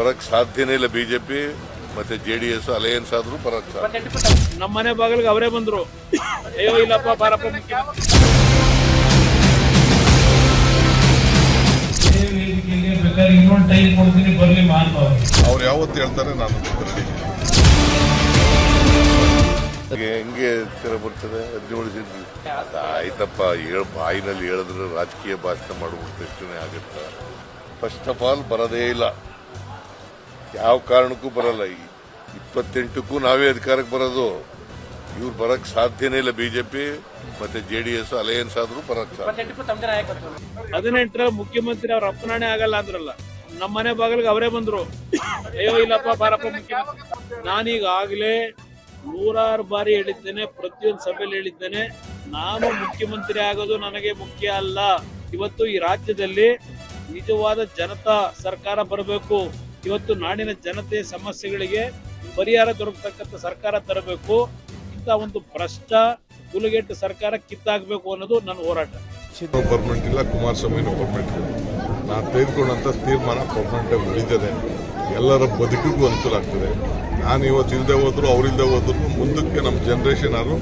ಬರಕ್ ಸಾಧ್ಯನೇ ಇಲ್ಲ ಬಿಜೆಪಿ ಮತ್ತೆ ಜೆ ಡಿ ಎಸ್ ಅಲಯನ್ಸ್ ಆದ್ರೂ ಬರಕ್ ಸಾಧ್ಯ ನಮ್ಮ ಮನೆ ಬಾಗಿಲಿಗೆ ಅವರೇ ಬಂದ್ರು. ಅಯ್ಯೋ ಇಲ್ಲಪ್ಪ ಬಾರಪ್ಪ ಅವ್ರು ಯಾವತ್ತು ಹೇಳ್ತಾರೆ ನಾನು. ಹಾಗೆ ತರ ಬರ್ತದೆ? ಸೀಟ್ ಆಯ್ತಪ್ಪ ಹೇಳ ಬಾಯಿನಲ್ಲಿ ಹೇಳಿದ್ರೆ ರಾಜಕೀಯ ಭಾಷಣ ಮಾಡ್ಬಿಟ್ಟು ತಕ್ಷಣ ಆಗುತ್ತೆ? ಫಸ್ಟ್ ಆಫ್ ಆಲ್ ಬರೋದೇ ಇಲ್ಲ. ಯಾವ ಕಾರಣಕ್ಕೂ ಬರಲ್ಲ. ಈ ಇಪ್ಪತ್ತೆಂಟಕ್ಕೂ ನಾವೇ ಅಧಿಕಾರಕ್ಕೆ ಬರೋದು. ಇವ್ರು ಬರಕ್ ಸಾಧ್ಯನೇ ಇಲ್ಲ ಬಿಜೆಪಿ ಮತ್ತೆ ಜೆ ಡಿ ಎಸ್ ಅಲಯನ್ಸ್ ಆದ್ರೂ ಬರಕ್ ಹದಿನೆಂಟರ ಮುಖ್ಯಮಂತ್ರಿ ಅವ್ರ ಅಪ್ಪನಾಣೆ ಆಗಲ್ಲ ಅಂದ್ರಲ್ಲ, ನಮ್ಮ ಮನೆ ಬಾಗಿಲಿಗೆ ಅವರೇ ಬಂದ್ರು. ಅಯ್ಯೋ, ಇಲ್ಲಪ್ಪ, ಬಾರಪ್ಪ, ಮುಖ್ಯಮಂತ್ರಿ. ನಾನೀಗ ಆಗ್ಲೇ ನೂರಾರು ಬಾರಿ ಹೇಳಿದ್ದೇನೆ, ಪ್ರತಿಯೊಂದು ಸಭೆಯಲ್ಲಿ ಹೇಳಿದ್ದೇನೆ. ನಾನು ಮುಖ್ಯಮಂತ್ರಿ ಆಗೋದು ನನಗೆ ಮುಖ್ಯ ಅಲ್ಲ. ಇವತ್ತು ಈ ರಾಜ್ಯದಲ್ಲಿ ನಿಜವಾದ ಜನತಾ ಸರ್ಕಾರ ಬರಬೇಕು. ಇವತ್ತು ನಾಡಿನ ಜನತೆ ಸಮಸ್ಯೆಗಳಿಗೆ ಪರಿಹಾರ ದೊರಕತಕ್ಕಂಥ ಸರ್ಕಾರ ತರಬೇಕು. ಇಂಥ ಒಂದು ಭ್ರಷ್ಟ ಹುಲುಗೆಟ್ಟು ಸರ್ಕಾರ ಕಿತ್ತಾಗಬೇಕು ಅನ್ನೋದು ನನ್ನ ಹೋರಾಟ. ಗೌರ್ಮೆಂಟ್ ಇಲ್ಲ ಕುಮಾರಸ್ವಾಮಿ ಗೌರ್ಮೆಂಟ್ ನಾನು ತೆಗೆದುಕೊಂಡಂಥ ತೀರ್ಮಾನ ಆಗಿ ಉಳಿತದೆ ಎಲ್ಲರ ಬದುಕಿಗೂ ಅನುಕೂಲ ಆಗ್ತದೆ. ನಾನು ಇವತ್ತು ಇಲ್ಲದೆ ಹೋದ್ರು ಅವರಿಲ್ಲದೆ ಹೋದ್ರು, ಮುಂದಕ್ಕೆ ನಮ್ಮ ಜನ್ರೇಷನ್ ಅವರು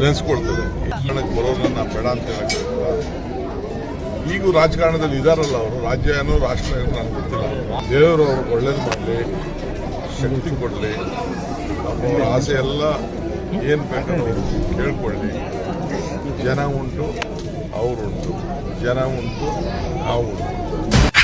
ನೆನೆಸ್ಕೊಳ್ತದೆ. ಕಾರಣಕ್ಕೆ ಬರೋರನ್ನ ನಾನು ಬೇಡ ಅಂತ ಹೇಳಕ್ಕಾಗಲ್ಲ ಈಗೂ ರಾಜಕಾರಣದಲ್ಲಿ ಇದಾರಲ್ಲ ಅವರು. ರಾಜ್ಯ ಏನೋ ರಾಷ್ಟ್ರ ಏನೋ ನಾನು ಗೊತ್ತಿಲ್ಲ. ದೇವರು ಅವ್ರಿಗೆ ಒಳ್ಳೇದು ಮಾಡಲಿ, ಶಕ್ತಿ ಕೊಡಲಿ, ಅವರ ಆಸೆ ಎಲ್ಲ ಏನು ಬೇಕಾದ್ರೂ ಕೇಳ್ಕೊಳ್ಳಿ. ಜನ ಉಂಟು ಅವರುಂಟು ಜನ ಉಂಟು, ನಾವು ಉಂಟು.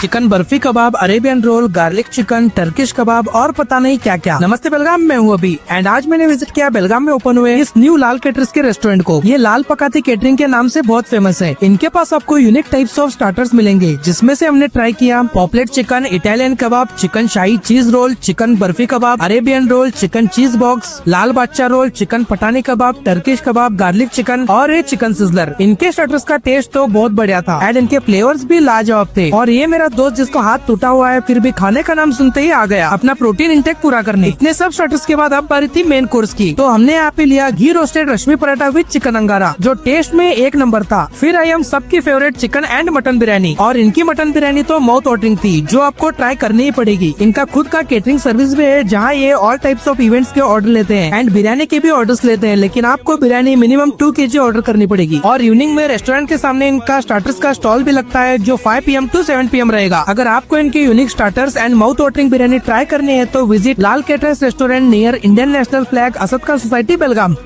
Chicken barfi kebab, Arabian roll, garlic chicken, Turkish kebab और पता नहीं क्या क्या नमस्ते बेलगाम, में हूँ अभी। एंड आज मैंने विज़िट किया बेलगाम में ओपन हुए इस न्यू लाल केटर्स के रेस्टोरेंट को। ये लाल पकाती केटरिंग के नाम से बहुत फ़ेमस है। इनके पास आपको यूनिक टाइप्स ऑफ़ स्टार्टर्स मिलेंगे, जिसमें से हमने ट्राई किया पॉपलेट चिकन इटालियन कबाब चिकन शाही cheese roll chicken barfi kebab Arabian roll chicken cheese box Lal Badshah roll chicken Pathani kebab Turkish kebab garlic chicken और ये चिकन सिजलर इनके स्टार्टर्स का टेस्ट तो बहुत बढ़िया था। एंड इनके फ्लेवर्स भी लाजवाब थे। और ये मेरा दोस्त जिसको हाथ टूटा हुआ है, फिर भी खाने का नाम सुनते ही आ गया। अपना प्रोटीन इंटेक पूरा करने। इतने सब स्टार्टर्स के बाद अब बारी थी मेन कोर्स की। तो हमने यहाँ पे लिया घी roasted Reshmi paratha with chicken angara जो टेस्ट में एक नंबर था। फिर आई हम सबकी favourite chicken and mutton biryani और इनकी मटन बिरयानी तो माउथ वाटरिंग थी, जो आपको ट्राई करनी ही पड़ेगी। इनका खुद का केटरिंग सर्विस भी है, जहाँ ये ऑल टाइप्स ऑफ़ इवेंट्स के ऑर्डर लेते हैं। एंड बिरयानी के भी ऑर्डर्स लेते हैं, लेकिन आपको बिरयानी मिनिमम टू के ऑर्डर करनी पड़ेगी। और इवनिंग में रेस्टोरेंट के सामने इनका स्टार्टर्स का स्टॉल भी लगता है, जो 5 पीएम टू 7 पीएम रहेगा। अगर आपको इनके unique starters and mouth watering biryani try करनी है तो visit Lal caterers restaurant near Indian national flag Asad का सोसाइटी बेलगाम